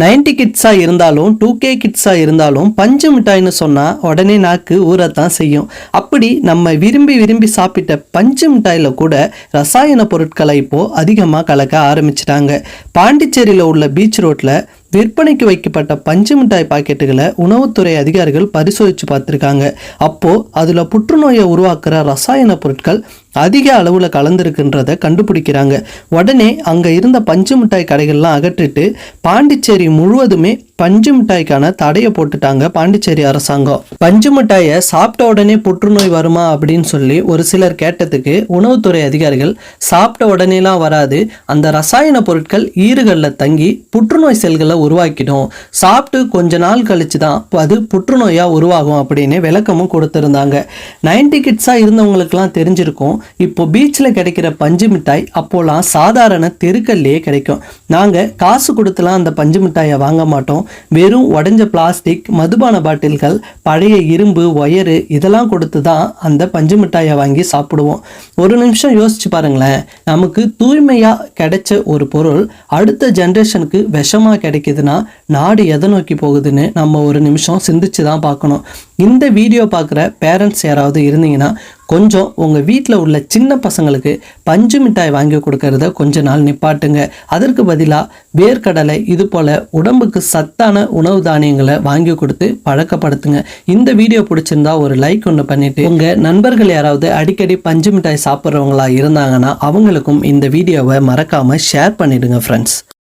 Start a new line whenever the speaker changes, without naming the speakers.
Ninety கிட்ஸாக இருந்தாலும் two K கிட்ஸாக இருந்தாலும் பஞ்சு மிட்டாய்னு சொன்னால் உடனே நாக்கு ஊறத்தான் செய்யும். அப்படி நம்ம விரும்பி விரும்பி சாப்பிட்ட பஞ்சு மிட்டாயில் கூட ரசாயன பொருட்களை இப்போது அதிகமாக கலக்க ஆரம்பிச்சிட்டாங்க. பாண்டிச்சேரியில் உள்ள பீச் ரோட்டில் விற்பனைக்கு வைக்கப்பட்ட பஞ்சு மிட்டாய் பாக்கெட்டுகளை உணவுத்துறை அதிகாரிகள் பரிசோதித்து பார்த்துருக்காங்க. அப்போது அதில் புற்றுநோயை உருவாக்குற ரசாயன பொருட்கள் அதிக அளவில் கலந்துருக்குன்றதை கண்டுபிடிக்கிறாங்க. உடனே அங்கே இருந்த பஞ்சு மிட்டாய் கடைகள்லாம் அகற்றிட்டு பாண்டிச்சேரி முழுவதுமே பஞ்சு மிட்டாய்க்கான தடையை போட்டுட்டாங்க பாண்டிச்சேரி அரசாங்கம். பஞ்சு மிட்டாயை சாப்பிட்ட உடனே புற்றுநோய் வருமா அப்படின்னு சொல்லி ஒரு சிலர் கேட்டதுக்கு உணவுத்துறை அதிகாரிகள் சாப்பிட்ட உடனேலாம் வராது. அந்த ரசாயன பொருட்கள் ஈறுகளில் தங்கி புற்றுநோய் செல்களை உருவாக்கிடும். சாப்பிட்டு கொஞ்ச நாள் கழிச்சு தான் அது புற்றுநோயாக உருவாகும் அப்படின்னு விளக்கமும் கொடுத்துருந்தாங்க. நைன்டி கிட்ஸாக இருந்தவங்களுக்குலாம் தெரிஞ்சிருக்கும். இப்போ பீச்சில் கிடைக்கிற பஞ்சு மிட்டாய் அப்போலாம் சாதாரண தெருக்கல்லையே கிடைக்கும். நாங்கள் காசு கொடுத்துலாம் அந்த பஞ்சு மிட்டாயை வாங்க மாட்டோம். வெறும் உடஞ்ச பிளாஸ்டிக் மதுபான பாட்டில்கள் பழைய இரும்பு ஒயரு இதெல்லாம் கொடுத்து தான் அந்த பஞ்சு மிட்டாயை வாங்கி சாப்பிடுவோம். ஒரு நிமிஷம் யோசிச்சு பாருங்களேன். நமக்கு தூய்மையாக கிடைச்ச ஒரு பொருள் அடுத்த ஜென்ரேஷனுக்கு விஷமாக கிடைக்குதுன்னா நாடு எதை நோக்கி போகுதுன்னு நம்ம ஒரு நிமிஷம் சிந்திச்சு தான் பார்க்கணும். இந்த வீடியோ பார்க்குற பேரண்ட்ஸ் யாராவது இருந்தீங்கன்னா கொஞ்சம் உங்கள் வீட்டில் உள்ள சின்ன பசங்களுக்கு பஞ்சு மிட்டாய் வாங்கி கொடுக்கறத கொஞ்ச நாள் நிப்பாட்டுங்க. அதற்கு பதிலாக வேர்க்கடலை இது போல் உடம்புக்கு சத்தான உணவு தானியங்களை வாங்கி கொடுத்து பழக்கப்படுத்துங்க. இந்த வீடியோ பிடிச்சிருந்தா ஒரு லைக் ஒன்று பண்ணிவிட்டு உங்கள் நண்பர்கள் யாராவது அடிக்கடி பஞ்சு மிட்டாய் சாப்பிட்றவங்களா இருந்தாங்கன்னா அவங்களுக்கும் இந்த வீடியோவை மறக்காமல் ஷேர் பண்ணிவிடுங்க ஃப்ரெண்ட்ஸ்